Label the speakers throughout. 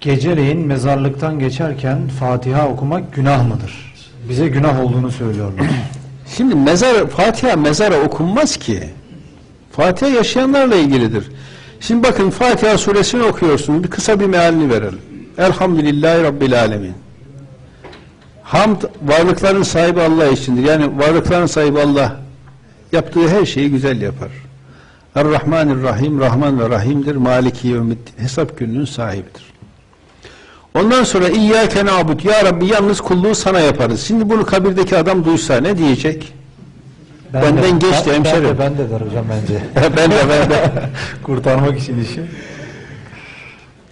Speaker 1: Geceleyin mezarlıktan geçerken Fatiha okumak günah mıdır? Bize günah olduğunu söylüyorlar.
Speaker 2: Şimdi mezar, Fatiha mezara okunmaz ki. Fatiha yaşayanlarla ilgilidir. Şimdi bakın Fatiha suresini okuyorsunuz. Bir kısa bir mealini verelim. Elhamdülillahi Rabbil Alemin. Hamd varlıkların sahibi Allah içindir. Yani varlıkların sahibi Allah yaptığı her şeyi güzel yapar. Er-Rahmanir-Rahim, Rahman ve Rahim'dir. Maliki yevmiddin. Hesap gününün sahibidir. Ondan sonra İyyâke na'bud. Ya Rabbi yalnız kulluğu sana yaparız. Şimdi bunu kabirdeki adam duysa ne diyecek? Benden geçti
Speaker 1: ben,
Speaker 2: hemşerim.
Speaker 1: Ben de, ben de der hocam bence.
Speaker 2: ben de ben de.
Speaker 1: Kurtarmak için işi.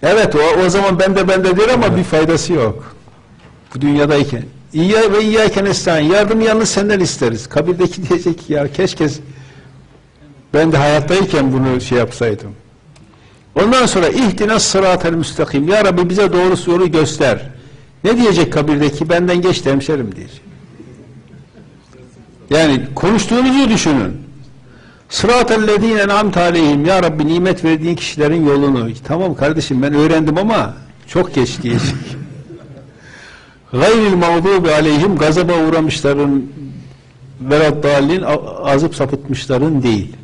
Speaker 2: Evet o, o zaman ben de ben de der ama bir faydası yok. Bu dünyadayken. İyya ve iyyâke nestaîn. Yardım yalnız senden isteriz. Kabirdeki diyecek ya keşke ben de hayattayken bunu şey yapsaydım. Ondan sonra ihtinas sıratel müstakim. Ya Rabbi bize doğru yolu göster. Ne diyecek kabirdeki? Benden geçti hemşerim diyecek. Yani konuştuğunuzu düşünün. Sıratellezine en'amte aleyhim. Ya Rabbi nimet verdiğin kişilerin yolunu. Tamam kardeşim ben öğrendim ama çok geç diyecek. Gayril mağdubi aleyhim gazaba uğramışların veraddallin azıp sapıtmışların değil.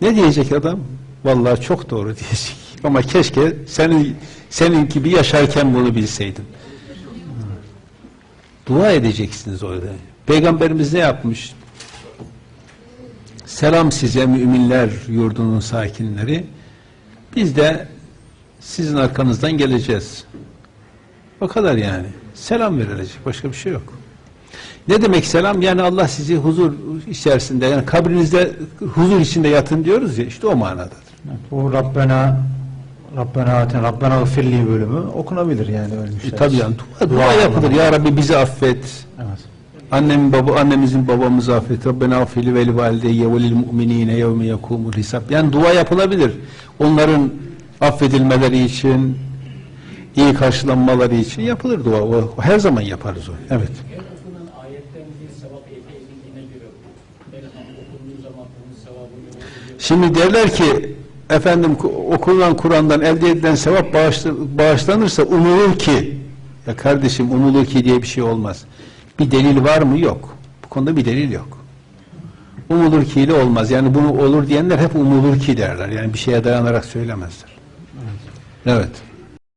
Speaker 2: Ne diyecek adam? Vallahi çok doğru diyecek. Ama keşke senin senin gibi yaşarken bunu bilseydim. Dua edeceksiniz orada. Peygamberimiz ne yapmış? Selam size müminler yurdunun sakinleri. Biz de sizin arkanızdan geleceğiz. O kadar yani. Selam verilecek. Başka bir şey yok. Ne demek selam? Yani Allah sizi huzur içerisinde yani kabrinizde huzur içinde yatın diyoruz ya işte o manadadır.
Speaker 1: Bu Rabbena Rabbena aten Rabbena gıfirli bölümü okunabilir yani ölmüşler.
Speaker 2: E, tabii yani dua, dua yapılır. Ya Rabbi bizi affet.
Speaker 1: Evet.
Speaker 2: Annemin baba annemizin babamızı affet. Rabbena affili ve li valideyye ve lil mu'minine yevme yekumul hisab. Yani dua yapılabilir. Onların affedilmeleri için, iyi karşılanmaları için yapılır dua. O, her zaman yaparız o. Evet.
Speaker 3: Alabiliyor.
Speaker 2: Şimdi derler ki efendim ku- okunan Kur'an'dan elde edilen sevap bağışla- bağışlanırsa umulur ki ya kardeşim umulur ki diye bir şey olmaz. Bir delil var mı? Yok. Bu konuda bir delil yok. Umulur ki ile olmaz. Yani bunu olur diyenler hep umulur ki derler. Yani bir şeye dayanarak söylemezler. Evet.